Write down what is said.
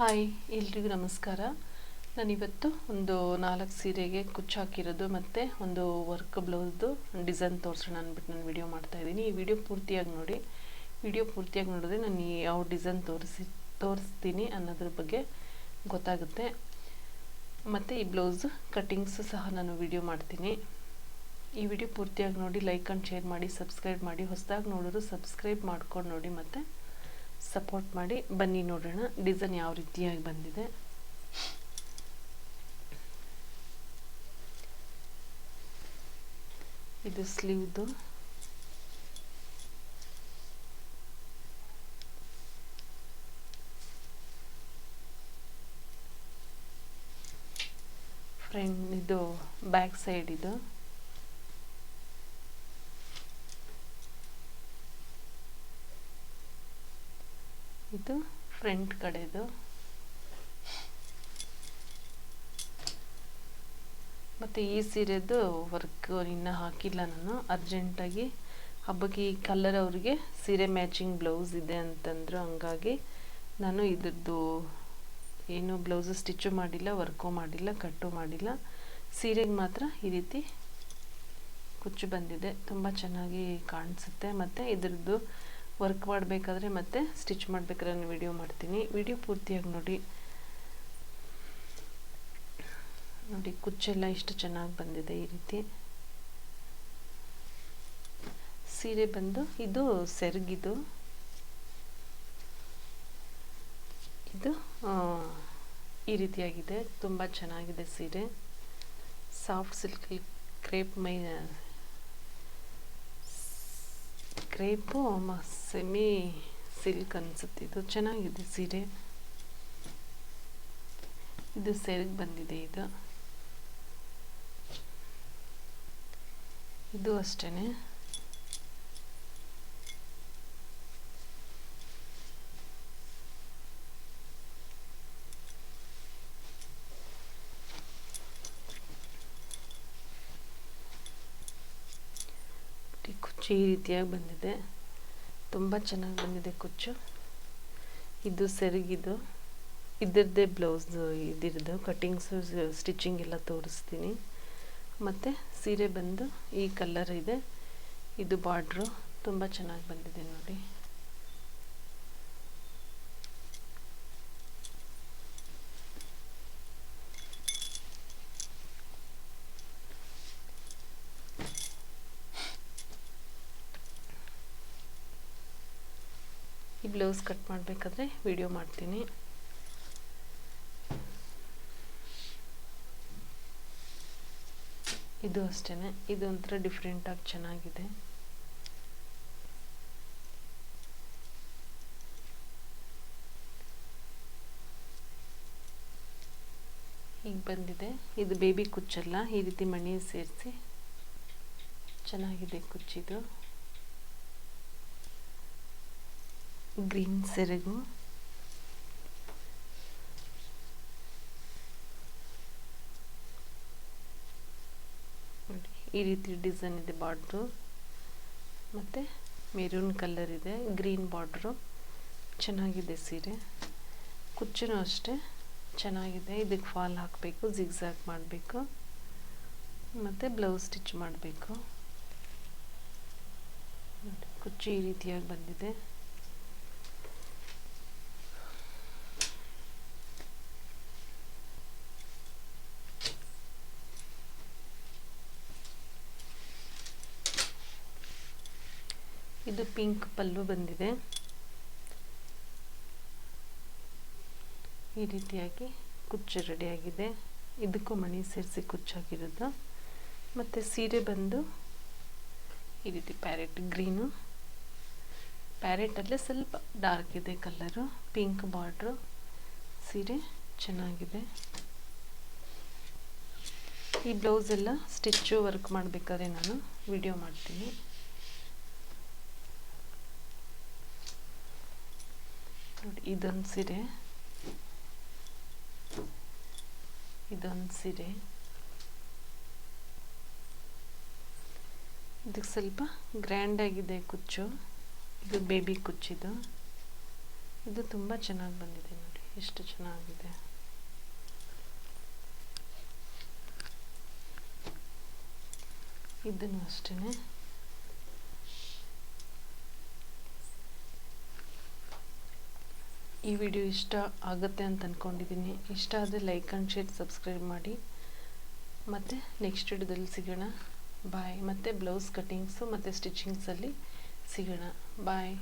Hi, ಎಲ್ರಿಗೂ ನಮಸ್ಕಾರ. ನಾನಿವತ್ತು ಒಂದು ನಾಲ್ಕು ಸೀರೆಗೆ ಕುಚ್ಚು ಹಾಕಿರೋದು ಮತ್ತು ಒಂದು ವರ್ಕ್ ಬ್ಲೌಸ್ದು ಡಿಸೈನ್ ತೋರಿಸೋಣ ಅಂದ್ಬಿಟ್ಟು ನಾನು ವಿಡಿಯೋ ಮಾಡ್ತಾಯಿದ್ದೀನಿ ಈ ವಿಡಿಯೋ ಪೂರ್ತಿಯಾಗಿ ನೋಡಿ. ವಿಡಿಯೋ ಪೂರ್ತಿಯಾಗಿ ನೋಡಿದ್ರೆ ನಾನು ಯಾವ ಡಿಸೈನ್ ತೋರಿಸಿ ತೋರಿಸ್ತೀನಿ ಅನ್ನೋದ್ರ ಬಗ್ಗೆ ಗೊತ್ತಾಗುತ್ತೆ. ಮತ್ತು ಈ ಬ್ಲೌಸ್ ಕಟ್ಟಿಂಗ್ಸು ಸಹ ನಾನು ವಿಡಿಯೋ ಮಾಡ್ತೀನಿ. ಈ ವಿಡಿಯೋ ಪೂರ್ತಿಯಾಗಿ ನೋಡಿ ಲೈಕ್ ಆ್ಯಂಡ್ ಶೇರ್ ಮಾಡಿ ಸಬ್ಸ್ಕ್ರೈಬ್ ಮಾಡಿ. ಹೊಸದಾಗಿ ನೋಡೋರು ಸಬ್ಸ್ಕ್ರೈಬ್ ಮಾಡ್ಕೊಂಡು ನೋಡಿ ಮತ್ತು ಸಪೋರ್ಟ್ ಮಾಡಿ, ಬನ್ನಿ ನೋಡೋಣ ಡಿಸೈನ್ ಯಾವ ರೀತಿಯಾಗಿ ಬಂದಿದೆ. ಇದು ಸ್ಲೀವ್ದು. ಫ್ರೆಂಡ್ ಇದು ಬ್ಯಾಕ್ ಸೈಡ್ ಇದು. ಇದು ಫ್ರಂಟ್ ಕಡೆದು. ಮತ್ತು ಈ ಸೀರೆದು ವರ್ಕ್ ಇನ್ನೂ ಹಾಕಿಲ್ಲ ನಾನು. ಅರ್ಜೆಂಟಾಗಿ ಹಬ್ಬಕ್ಕೆ ಈ ಕಲರ್ ಅವ್ರಿಗೆ ಸೀರೆ ಮ್ಯಾಚಿಂಗ್ ಬ್ಲೌಸ್ ಇದೆ ಅಂತಂದರು ಹಂಗಾಗಿ ನಾನು ಇದ್ರದ್ದು ಏನು ಬ್ಲೌಸು ಸ್ಟಿಚ್ಚು ಮಾಡಿಲ್ಲ ವರ್ಕು ಮಾಡಿಲ್ಲ ಕಟ್ಟು ಮಾಡಿಲ್ಲ. ಸೀರೆಗೆ ಮಾತ್ರ ಈ ರೀತಿ ಕುಚ್ಚು ಬಂದಿದೆ. ತುಂಬ ಚೆನ್ನಾಗಿ ಕಾಣಿಸುತ್ತೆ. ಮತ್ತು ಇದ್ರದ್ದು ವರ್ಕ್ ಮಾಡಬೇಕಾದ್ರೆ ಮತ್ತೆ ಸ್ಟಿಚ್ ಮಾಡಬೇಕಾದ್ರೆ ನಾನು ವಿಡಿಯೋ ಮಾಡ್ತೀನಿ. ವಿಡಿಯೋ ಪೂರ್ತಿಯಾಗಿ ನೋಡಿ. ನೋಡಿ, ಕುಚ್ಚೆಲ್ಲ ಇಷ್ಟು ಚೆನ್ನಾಗಿ ಬಂದಿದೆ ಈ ರೀತಿ. ಸೀರೆ ಬಂದು ಇದು ಸೆರಗಿದು. ಇದು ಈ ರೀತಿಯಾಗಿದೆ. ತುಂಬ ಚೆನ್ನಾಗಿದೆ ಸೀರೆ. ಸಾಫ್ಟ್ ಸಿಲ್ಕ್ ಕ್ರೇಪ್ ಮೈ ಕ್ರೇಪು ಸೆಮಿ ಸಿಲ್ಕ್ ಅನಿಸುತ್ತೆ. ಇದು ಚೆನ್ನಾಗಿದೆ ಸೀರೆ. ಇದು ಸೆರಗ್ ಬಂದಿದೆ ಇದು. ಇದು ಅಷ್ಟೇ ಈ ರೀತಿಯಾಗಿ ಬಂದಿದೆ. ತುಂಬ ಚೆನ್ನಾಗಿ ಬಂದಿದೆ ಕುಚ್ಚು. ಇದು ಸೆರಗಿದು. ಇದರದ್ದೇ ಬ್ಲೌಸು ಇದಿರದು ಕಟ್ಟಿಂಗ್ಸು, ಸ್ಟಿಚಿಂಗ್ ಎಲ್ಲ ತೋರಿಸ್ತೀನಿ. ಮತ್ತು ಸೀರೆ ಬಂದು ಈ ಕಲರ್ ಇದೆ. ಇದು ಬಾರ್ಡ್ರು. ತುಂಬ ಚೆನ್ನಾಗಿ ಬಂದಿದೆ ನೋಡಿ. ಈ ಬ್ಲೌಸ್ ಕಟ್ ಮಾಡಬೇಕಾದ್ರೆ ವಿಡಿಯೋ ಮಾಡ್ತೀನಿ. ಇದು ಅಷ್ಟೇ ಇದು ಒಂಥರ ಡಿಫ್ರೆಂಟಾಗಿ ಚೆನ್ನಾಗಿದೆ. ಹೀಗೆ ಬಂದಿದೆ. ಇದು ಬೇಬಿ ಕುಚ್ಚಲ್ಲ. ಈ ರೀತಿ ಮಣಿ ಸೇರಿಸಿ ಚೆನ್ನಾಗಿದೆ ಕುಚ್ಚಿದು. ಗ್ರೀನ್ ಸೆರಗು. ಈ ರೀತಿ ಡಿಸೈನ್ ಇದೆ ಬಾರ್ಡ್ರು. ಮತ್ತು ಮೆರೂನ್ ಕಲರ್ ಇದೆ, ಗ್ರೀನ್ ಬಾರ್ಡ್ರು. ಚೆನ್ನಾಗಿದೆ ಸೀರೆ. ಕುಚ್ಚು ಅಷ್ಟೇ, ಚೆನ್ನಾಗಿದೆ. ಇದಕ್ಕೆ ಫಾಲ್ ಹಾಕಬೇಕು ಜಿಗ್ಸಾಗ್ ಮಾಡಬೇಕು. ಮತ್ತು ಬ್ಲೌಸ್ ಸ್ಟಿಚ್ ಮಾಡಬೇಕು. ಕುಚ್ಚು ಈ ರೀತಿಯಾಗಿ ಬಂದಿದೆ. ಇದು ಪಿಂಕ್ ಪಲ್ಲು ಬಂದಿದೆ. ಈ ರೀತಿಯಾಗಿ ಕುಚ್ಚು ರೆಡಿಯಾಗಿದೆ. ಇದಕ್ಕೂ ಮಣಿ ಸೇರಿಸಿ ಕುಚ್ಚಾಗಿರೋದು. ಮತ್ತು ಸೀರೆ ಬಂದು ಈ ರೀತಿ ಪ್ಯಾರೆಟ್ ಗ್ರೀನು. ಪ್ಯಾರೆಟಲ್ಲೇ ಸ್ವಲ್ಪ ಡಾರ್ಕ್ ಇದೆ ಕಲ್ಲರು. Pink border. ಸೀರೆ ಚೆನ್ನಾಗಿದೆ. ಈ ಬ್ಲೌಸೆಲ್ಲ ಸ್ಟಿಚ್ಚು ವರ್ಕ್ ಮಾಡಬೇಕಾದ್ರೆ ನಾನು ವಿಡಿಯೋ ಮಾಡ್ತೀನಿ. ನೋಡಿ, ಇದೊಂದು ಸೀರೆ. ಇದೊಂದು ಸೀರೆ. ಇದಕ್ಕೆ ಸ್ವಲ್ಪ ಗ್ರ್ಯಾಂಡಾಗಿದೆ ಕುಚ್ಚು. ಇದು ಬೇಬಿ ಕುಚ್ಚಿದು. ಇದು ತುಂಬ ಚೆನ್ನಾಗಿ ಬಂದಿದೆ ನೋಡಿ, ಎಷ್ಟು ಚೆನ್ನಾಗಿದೆ. ಇದನ್ನು ಅಷ್ಟೇ ಈ ವಿಡಿಯೋ ಇಷ್ಟ ಆಗುತ್ತೆ ಅಂತ ಅಂದ್ಕೊಂಡಿದ್ದೀನಿ ಇಷ್ಟ ಆದರೆ ಲೈಕ್ ಆ್ಯಂಡ್ ಶೇರ್ ಸಬ್ಸ್ಕ್ರೈಬ್ ಮಾಡಿ. ಮತ್ತು ನೆಕ್ಸ್ಟ್ ವಿಡಿಯೋದಲ್ಲಿ ಸಿಗೋಣ. ಬಾಯ್ ಮತ್ತು ಬ್ಲೌಸ್ ಕಟ್ಟಿಂಗ್ಸು ಮತ್ತು ಸ್ಟಿಚಿಂಗ್ಸಲ್ಲಿ ಸಿಗೋಣ. ಬಾಯ್